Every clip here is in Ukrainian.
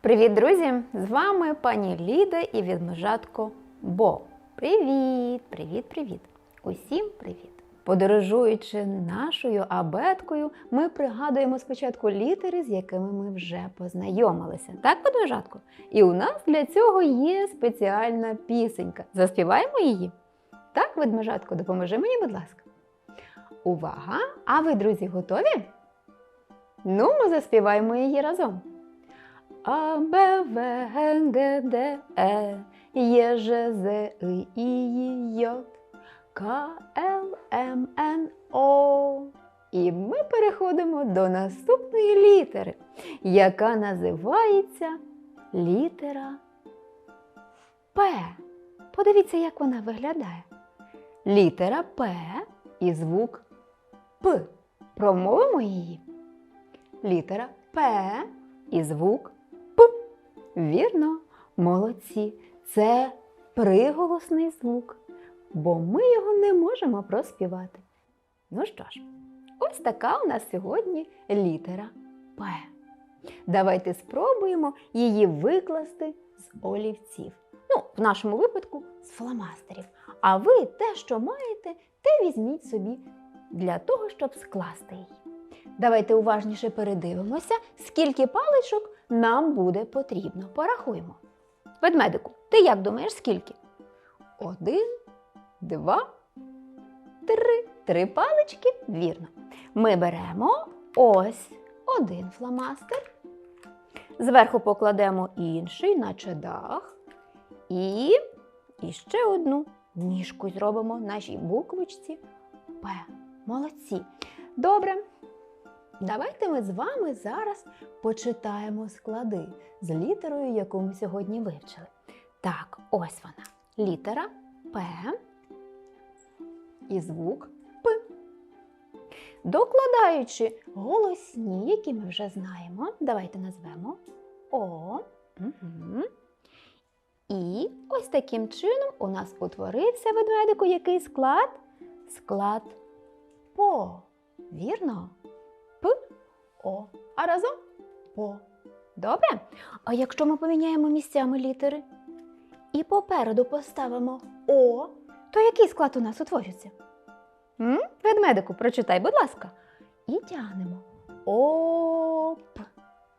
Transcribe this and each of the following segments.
Привіт, друзі! З вами пані Ліда і відмежатко Бо. Привіт, привіт, привіт! Усім привіт! Подорожуючи нашою абеткою, ми пригадуємо спочатку літери, з якими ми вже познайомилися. Так, ведмежатко? І у нас для цього є спеціальна пісенька. Заспіваємо її? Так, ведмежатко, допоможи мені, будь ласка. Увага! А ви, друзі, готові? Ну, ми заспіваємо її разом. А, Б, В, Г, Г, Д, Е, Є, Ж, З, И, І, Й, К, Л, М, Н, О. І ми переходимо до наступної літери, яка називається літера П. Подивіться, як вона виглядає. Літера П і звук П. Промовимо її. Літера П і звук. Вірно, молодці. Це приголосний звук, бо ми його не можемо проспівати. Ну що ж, ось така у нас сьогодні літера П. Давайте спробуємо її викласти з олівців. Ну, в нашому випадку з фломастерів. А ви те, що маєте, те візьміть собі для того, щоб скласти її. Давайте уважніше передивимося, скільки паличок нам буде потрібно. Порахуємо. Ведмедику, ти як думаєш, скільки? Один, два, три. Три палички? Вірно. Ми беремо ось один фломастер. Зверху покладемо інший, наче дах. І, і ще одну ніжку зробимо нашій буквочці П. Молодці. Добре. Давайте ми з вами зараз почитаємо склади з літерою, яку ми сьогодні вивчили. Так, ось вона. Літера П і звук П. Докладаючи голосні, які ми вже знаємо, давайте назвемо О. Угу. І ось таким чином у нас утворився ведмедику який склад? Склад ПО. Вірно? О. А разом ПО. Добре? А якщо ми поміняємо місцями літери і попереду поставимо О, то який склад у нас утворюється? М? Ведмедику, прочитай, будь ласка. І тягнемо. Оп.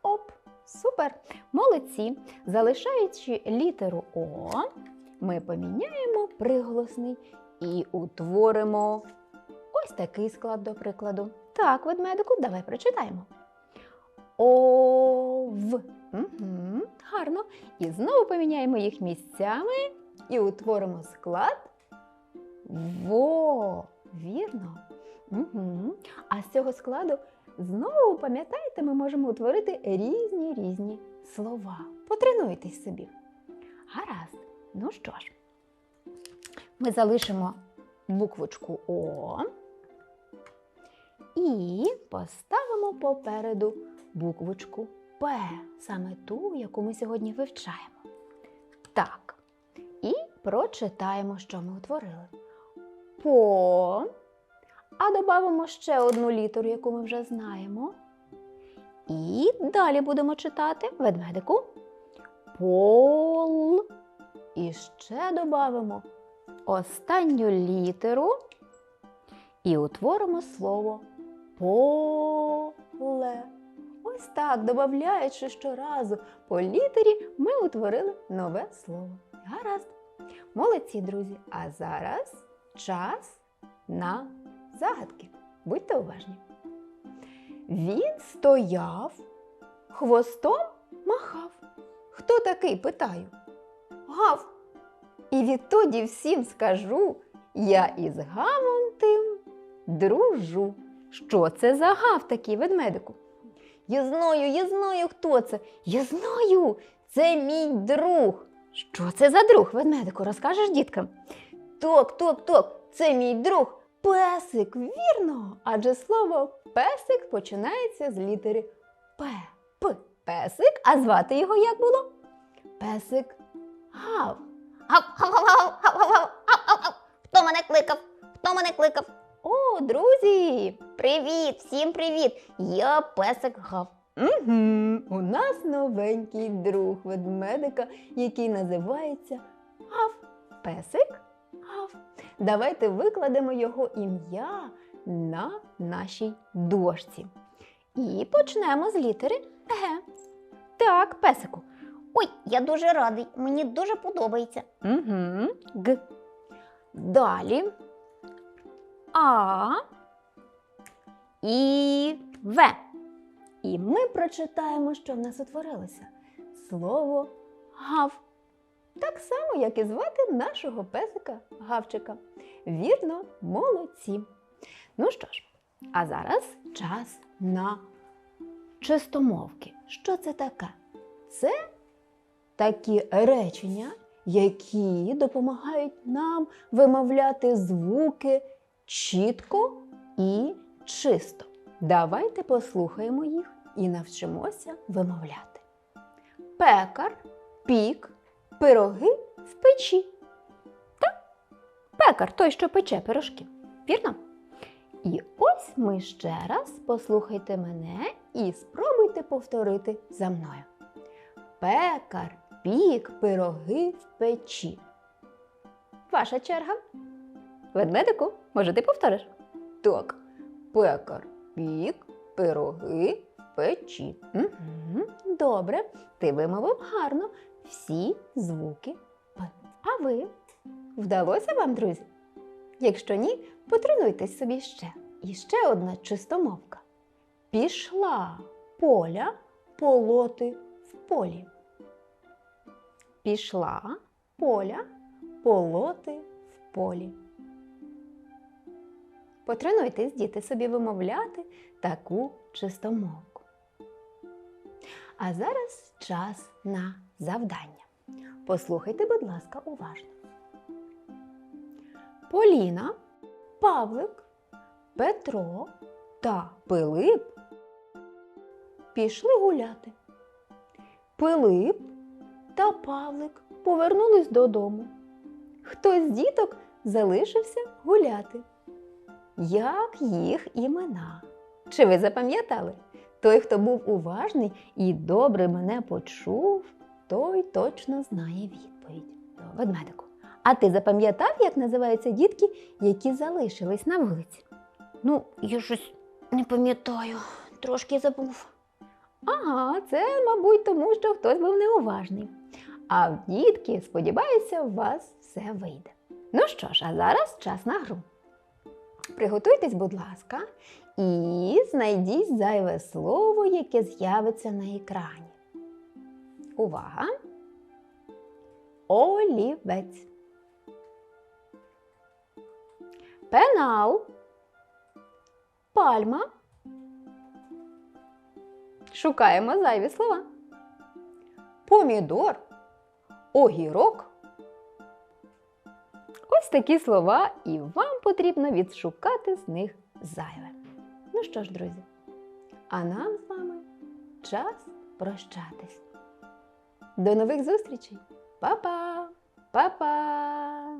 Оп. Супер. Молодці. Залишаючи літеру О, ми поміняємо приголосний і утворимо ось такий склад, до прикладу. Так, ведмедику, давай прочитаємо. Ов. Угу, гарно. І знову поміняємо їх місцями і утворимо склад Во. Вірно. Угу. А з цього складу знову, пам'ятаєте, ми можемо утворити різні різні слова. Потренуйтесь собі. Гаразд. Ну що ж, ми залишимо буквочку О і поставимо попереду буквочку П, саме ту, яку ми сьогодні вивчаємо. Так. І прочитаємо, що ми утворили. По. А додамо ще одну літеру, яку ми вже знаємо. І далі будемо читати ведмедику. Пол. І ще додамо останню літеру і утворимо слово поле. Ось так, додаючи щоразу по літері, ми утворили нове слово. Гаразд. Молодці, друзі! А зараз час на загадки. Будьте уважні. Він стояв, хвостом махав. Хто такий? питаю. Гав. І відтоді всім скажу, я із гавом тим дружу. Що це за гав такий ведмедику? Я знаю, я знаю, хто це. Я знаю, це мій друг. Що це за друг, ведмедику, розкажеш діткам? Ток, ток, ток, це мій друг. Песик, вірно. Адже слово песик починається з літери П. П. Песик, а звати його як було? Песик гав. Привіт, всім привіт! Я песик гав. Угу, у нас новенький друг ведмедика, який називається Гав. Песик Гав. Давайте викладемо його ім'я на нашій дошці. І почнемо з літери Г. Так, песику. Ой, я дуже радий. Мені дуже подобається. Угу. Г. Далі А і В. І ми прочитаємо, що в нас утворилося. Слово гав. Так само, як і звати нашого песика Гавчика. Вірно, молодці. Ну що ж, а зараз час на чистомовки. Що це таке? Це такі речення, які допомагають нам вимовляти звуки чітко і чисто. Давайте послухаємо їх і навчимося вимовляти. Пекар, пік, пироги в печі. Так, пекар той, що пече пирожки. Вірно? І ось ми ще раз послухайте мене і спробуйте повторити за мною. Пекар пік пироги в печі. Ваша черга. Ведмедику, може, ти повториш? Так. Пекар пік пироги печі. Угу. Добре, ти вимовив гарно всі звуки. А ви? Вдалося вам, друзі? Якщо ні, потренуйтесь собі ще. І ще одна чистомовка. Пішла поля полоти в полі. Пішла поля полоти в полі. Потренуйтесь, діти, собі вимовляти таку чистомовку. А зараз час на завдання. Послухайте, будь ласка, уважно. Поліна, Павлик, Петро та Пилип пішли гуляти. Пилип та Павлик повернулись додому. Хтось з діток залишився гуляти. Як їх імена? Чи ви запам'ятали? Той, хто був уважний і добре мене почув, той точно знає відповідь. Ведмедику. А ти запам'ятав, як називаються дітки, які залишились на вулиці? Ну, я щось не пам'ятаю. Трошки забув. Ага, це, мабуть, тому що хтось був неуважний. А в дітки, сподіваюся, у вас все вийде. Ну що ж, а зараз час на гру. Приготуйтесь, будь ласка, і знайдіть зайве слово, яке з'явиться на екрані. Увага! Олівець. Пенал. Пальма. Шукаємо зайві слова. Помідор, огірок. Ось такі слова, і вам потрібно відшукати з них зайве. Ну що ж, друзі, а нам з вами час прощатись. До нових зустрічей! Па-па! Па-па!